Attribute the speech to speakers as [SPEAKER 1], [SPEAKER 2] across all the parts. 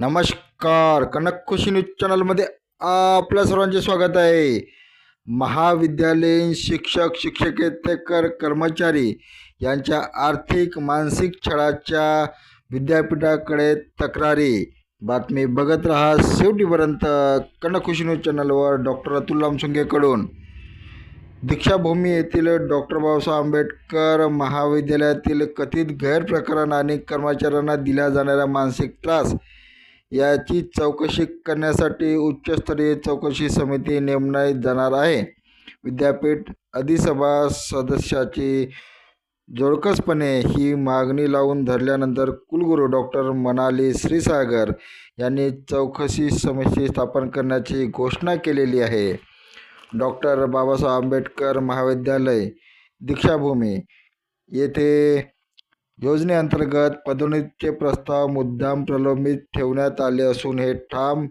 [SPEAKER 1] नमस्कार कनक खुशी न्यूज चॅनलमध्ये आपल्या सर्वांचे स्वागत आहे महाविद्यालयीन शिक्षक शिक्षकेतर कर्मचारी यांच्या आर्थिक मानसिक छळाच्या विद्यापीठाकडे तक्रारी बातमी बघत रहा शेवटीपर्यंत खुशी न्यूज चॅनलवर डॉक्टर अतुल लामसुंगेकडून दीक्षाभूमी येथील डॉक्टर बाबासाहेब आंबेडकर महाविद्यालयातील कथित गैरप्रकरण आणि कर्मचाऱ्यांना दिला जाणारा मानसिक त्रास याची चौकशी करण्यासाठी उच्चस्तरीय चौकशी समिती नेमण्यात जाणार आहे विद्यापीठ अधिसभा सदस्याची जोडकसपणे ही मागणी लावून धरल्यानंतर कुलगुरू डॉक्टर मनाली श्रीसागर यांनी चौकशी समिती स्थापन करण्याची घोषणा केलेली आहे डॉक्टर बाबासाहेब आंबेडकर महाविद्यालय दीक्षाभूमी येथे योजनेअंतर्गत पदोन्नतीचे प्रस्ताव मुद्दाम प्रलंबित ठेवण्यात आले असून हे ठाम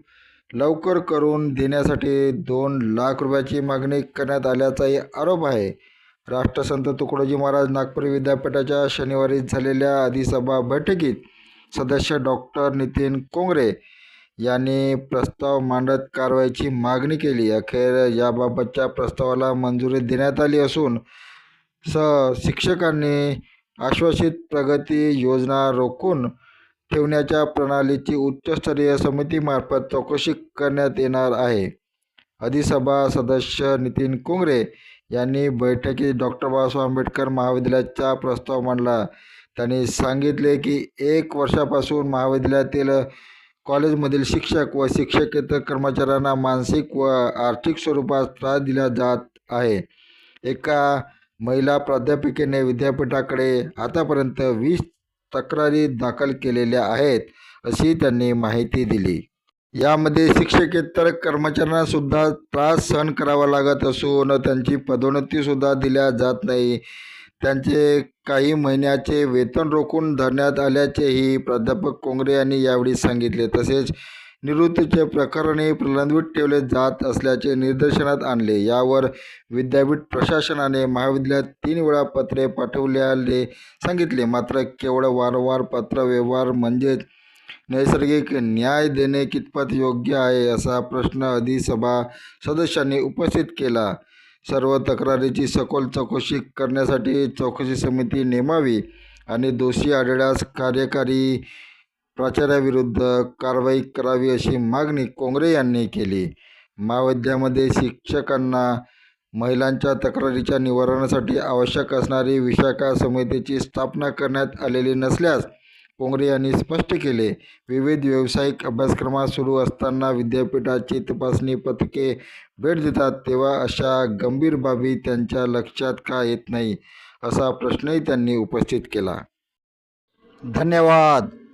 [SPEAKER 1] लवकर करून देण्यासाठी दोन लाख रुपयाची मागणी करण्यात आल्याचाही आरोप आहे राष्ट्रसंत तुकडोजी महाराज नागपूर विद्यापीठाच्या शनिवारी झालेल्या अधिसभा बैठकीत सदस्य डॉक्टर नितीन कोंगरे यांनी प्रस्ताव मांडत कारवाईची मागणी केली अखेर याबाबतच्या प्रस्तावाला मंजुरी देण्यात आली असून स शिक्षकांनी आश्वासित प्रगती योजना रोखून ठेवण्याच्या प्रणालीची उच्चस्तरीय समितीमार्फत चौकशी करण्यात येणार आहे अधिसभा सदस्य नितीन कुंगरे यांनी बैठकीत डॉक्टर बाबासाहेब आंबेडकर महाविद्यालयाचा प्रस्ताव मांडला त्यांनी सांगितले की एक वर्षापासून महाविद्यालयातील कॉलेजमधील शिक्षक व शिक्षकेतर कर्मचाऱ्यांना मानसिक व आर्थिक स्वरूपात त्रास दिला जात आहे एका महिला प्राध्यापिकेने विद्यापीठाकडे आतापर्यंत वीस तक्रारी दाखल केलेल्या आहेत अशी त्यांनी माहिती दिली यामध्ये शिक्षकेतर कर्मचाऱ्यांनासुद्धा त्रास सहन करावा लागत असून त्यांची पदोन्नतीसुद्धा दिल्या जात नाही त्यांचे काही महिन्याचे वेतन रोखून धरण्यात आल्याचेही प्राध्यापक कोंगरे यांनी यावेळी सांगितले तसेच निवृत्तीचे प्रकरणे प्रलंबित ठेवले जात असल्याचे निदर्शनात आणले यावर विद्यापीठ प्रशासनाने महाविद्यालयात तीन वेळा पत्रे पाठवल्याने सांगितले मात्र केवळ वारंवार पत्र व्यवहार म्हणजेच नैसर्गिक न्याय देणे कितपत योग्य आहे असा प्रश्न अधिसभा सदस्यांनी उपस्थित केला सर्व तक्रारीची सखोल चौकशी करण्यासाठी चौकशी समिती नेमावी आणि दोषी आढळ्यास कार्यकारी प्राचार्याविरुद्ध कारवाई करावी अशी मागणी कोंगरे यांनी केली महाविद्यामध्ये शिक्षकांना महिलांच्या तक्रारीच्या निवारणासाठी आवश्यक असणारी विशाखा समितीची स्थापना करण्यात आलेली नसल्यास कोंगरे यांनी स्पष्ट केले विविध व्यावसायिक अभ्यासक्रमात सुरू असताना विद्यापीठाची तपासणी पथके भेट देतात तेव्हा अशा गंभीर बाबी त्यांच्या लक्षात का येत नाही असा प्रश्नही त्यांनी उपस्थित केला धन्यवाद